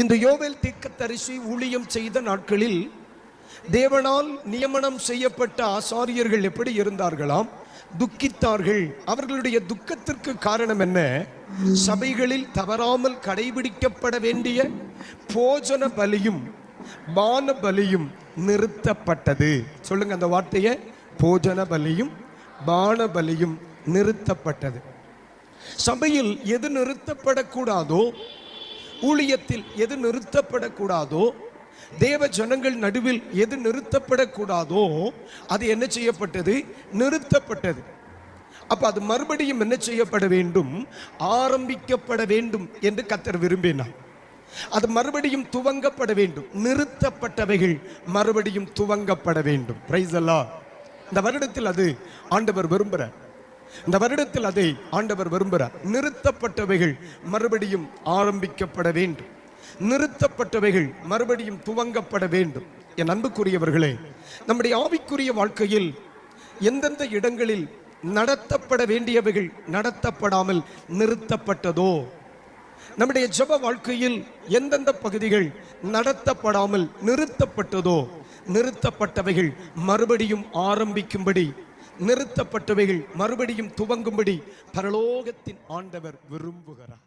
இந்த யோவேல் தீர்க்கதரிசி ஊழியம் செய்த நாட்களில் தேவனால் நியமனம் செய்யப்பட்ட ஆசாரியர்கள் எப்படி இருந்தார்களாம்? துக்கித்தார்கள். அவர்களுடைய துக்கத்திற்கு காரணம் என்ன? சபைகளில் தவறாமல் கடைபிடிக்கப்பட வேண்டிய போஜன பலியும் பான பலியும் நிறுத்தப்பட்டது. சொல்லுங்க அந்த வார்த்தையை. போஜன பலியும் பான பலியும் நிறுத்தப்பட்டது. சபையில் எது நிறுத்தப்படக்கூடாதோ ஊழியத்தில் எது நிறுத்தப்படக்கூடாதோ தேவ ஜனங்கள் நடுவில் எது நிறுத்தப்படக்கூடாதோ அது என்ன செய்யப்பட்டது? நிறுத்தப்பட்டது. அப்ப அது மறுபடியும் என்ன செய்யப்பட வேண்டும்? ஆரம்பிக்கப்பட வேண்டும் என்று கத்தர் விரும்பினார். அது மறுபடியும் துவங்கப்பட வேண்டும். நிறுத்தப்பட்டவைகள் மறுபடியும் துவங்கப்பட வேண்டும். பிரைஸ் இந்த வருடத்தில் அது ஆண்டவர் விரும்புகிறார் இந்த வருடத்தில் அதை ஆண்டவர் விரும்புகிறார். நிறுத்தப்பட்டவைகள் மறுபடியும் ஆரம்பிக்கப்பட வேண்டும். நிறுத்தப்பட்டவைகள் மறுபடியும் துவங்கப்பட வேண்டும். என் அன்புக்குரியவர்களே நம்முடைய ஆவிக்குரிய வாழ்க்கையில் எந்தெந்த இடங்களில் நடத்தப்பட வேண்டியவைகள் நடத்தப்படாமல் நிறுத்தப்பட்டதோ நம்முடைய ஜப வாழ்க்கையில் எந்தெந்த பகுதிகள் நடத்தப்படாமல் நிறுத்தப்பட்டதோ நிறுத்தப்பட்டவைகள் மறுபடியும் ஆரம்பிக்கும்படி நிறுத்தப்பட்டவைகள் மறுபடியும் துவங்கும்படி பரலோகத்தின் ஆண்டவர் விரும்புகிறார்.